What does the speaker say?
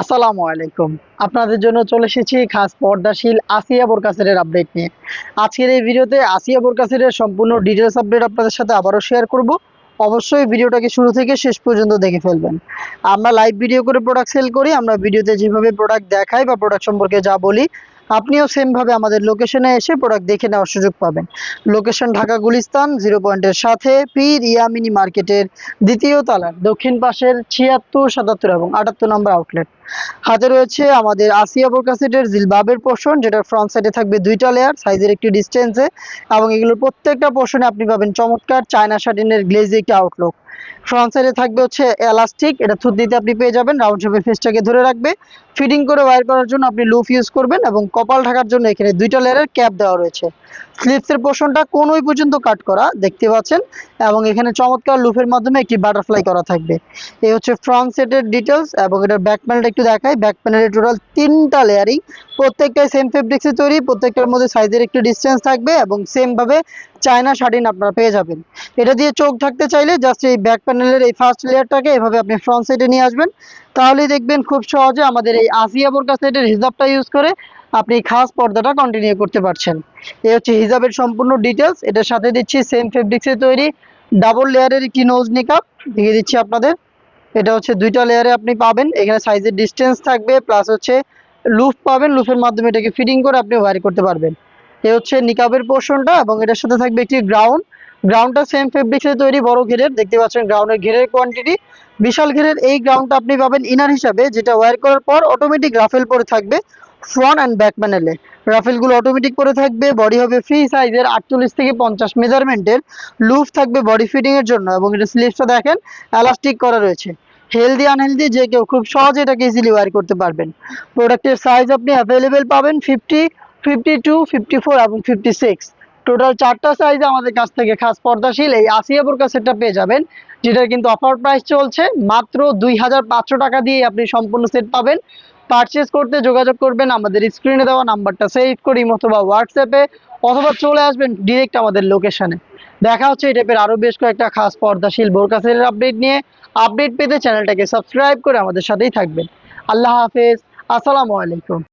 আসসালামু আলাইকুম। আপনাদের জন্য চলে এসেছি খাস পর্দাশীল আসিয়া বোরকাসের আপডেট নিয়ে। আজকের এই ভিডিওতে আসিয়া বোরকাসের সম্পূর্ণ ডিটেলস আপডেট আপনাদের সাথে আবারও শেয়ার করব। অবশ্যই ভিডিওটাকে শুরু থেকে শেষ পর্যন্ত দেখে ফেলবেন। আমরা লাইভ ভিডিও করে প্রোডাক্ট সেল করি, আমরা ভিডিওতে যেভাবে প্রোডাক্ট দেখাই বা প্রোডাক্ট সম্পর্কে যা বলি আপনিও সেমভাবে আমাদের লোকেশনে এসে প্রোডাক্ট দেখে নেওয়ার সুযোগ পাবেন। লোকেশন ঢাকা গুলিস্তান জিরো পয়েন্টের সাথে পীর ইয়ামিনি মার্কেটের দ্বিতীয় তলার, দক্ষিণ পাশের ছিয়াত্তর, সাতাত্তর এবং আটাত্তর নম্বর আউটলেট হাতে রয়েছে আমাদের আসিয়া বোরকাসেটের জিলবাবের পোর্শন যেটা ফ্রন্ট সাইডে থাকবে দুইটা লেয়ার সাইজের একটি ডিস্টেন্সে এবং এগুলোর প্রত্যেকটা পোর্শনে আপনি পাবেন চমৎকার চায়না শাটিনের গ্লেজে একটি আউটলুক ফ্রন্ট সাইডে থাকবে হচ্ছে এলাস্টিক এটা থুতনিতে আপনি পেয়ে যাবেন। রাউন্ড শেপের ফেসটাকে ধরে রাখবে। ফিটিং করে ওয়্যার করার জন্য আপনি লুফ ইউজ করবেন এবং কপাল ঢাকার জন্য এখানে দুইটা লেয়ারের ক্যাপ দেওয়া রয়েছে। স্লিপসের পোর্শনটা কোনোই পর্যন্ত কাট করা দেখতে পাচ্ছেন এবং এখানে চমৎকার লুফের মাধ্যমে একটি বাটারফ্লাই করা থাকবে। এই হচ্ছে ফ্রন্ট সেটের ডিটেলস এবং এটার ব্যাক প্যানেলটা একটু দেখাই। ব্যাক প্যানেলের টোটাল তিনটা লেয়ারিং প্রত্যেকটাই সেম ফেব্রিক্সে তৈরি, প্রত্যেকটার মধ্যে সাইজের একটু ডিস্টেন্স থাকবে এবং সেম ভাবে চায়না শাড়িন আপনারা পেয়ে যাবেন। এটা দিয়ে চোখ থাকতে চাইলে জাস্ট এই ব্যাক প্যানেলের এই ফার্স্ট লেয়ারটাকে এভাবে আপনি ফ্রন্ট সাইডে নিয়ে আসবেন। তাহলেই দেখবেন খুব সহজে আমাদের এই আসিয়া বোরকা সেটের হিসাবটা ইউজ করে আপনি খাস পর্দাটা কন্টিনিউ করতে পারছেন। এই হচ্ছে হিজাবের সম্পূর্ণ ডিটেলস এটার সাথে দিচ্ছি সেম ফেব্রিক্সে তৈরি। ডাবল লেয়ারের একটি নোজ নিকাপ দিয়ে দিচ্ছি আপনাদের। এটা হচ্ছে দুইটা লেয়ারে আপনি পাবেন। এখানে সাইজের ডিস্টেন্স থাকবে প্লাস হচ্ছে লুফ পাবেন। লুফের মাধ্যমে এটাকে ফিটিং করে আপনি ওয়ারি করতে পারবেন। এ হচ্ছে নিকাবের পোর্শনটা এবং এটার সাথে থাকবে একটি গ্রাউন্ড গ্রাউন্ডটা সেম ফেব্রিক্সে তৈরি, বড় ঘেরের। দেখতে পাচ্ছেন গ্রাউন্ডের ঘেরের কোয়ান্টিটি বিশাল ঘেরের এই গ্রাউন্ডটা আপনি পাবেন ইনার হিসাবে, যেটা ওয়্যার করার পর অটোমেটিক রাফেল পরে থাকবে ফ্রন্ট অ্যান্ড ব্যাক প্যানেলে রাফেলগুলো অটোমেটিক করে থাকবে বডি হবে ফ্রি সাইজের আটচল্লিশ থেকে পঞ্চাশ মেজারমেন্টের লুফ থাকবে বডি ফিটিং এর জন্য এবং এটা স্লিভসটা দেখেন এলাস্টিক করা রয়েছে। হেলদি আনহেলদি যে কেউ খুব সহজে এটাকে ইজিলি ওয়ার করতে পারবেন। প্রোডাক্টের সাইজ আপনি অ্যাভেলেবেল পাবেন fifty fifty two fifty four এবং ফিফটি সিক্স টোটাল চারটা সাইজ আমাদের কাছ থেকে খাস পর্দাশীল এই আসিয়া বোরকা সেটটা পেয়ে যাবেন, যেটার কিন্তু অফার প্রাইস চলছে মাত্র দুই হাজার পাঁচশো টাকা দিয়ে আপনি সম্পূর্ণ সেট পাবেন। পারচেস করতে যোগাযোগ করবেন আমাদের স্ক্রিনে দেওয়া নাম্বারটা সেভ করি অথবা হোয়াটসঅ্যাপে অথবা চলে আসবেন ডিরেক্ট আমাদের লোকেশানে দেখা হচ্ছে এই টাইপের আরও বেশ কয়েকটা খাস পর্দাশীল বোরকা সেলের আপডেট নিয়ে। আপডেট পেতে চ্যানেলটাকে সাবস্ক্রাইব করে আমাদের সাথেই থাকবেন। আল্লাহ হাফেজ, আসসালামু আলাইকুম।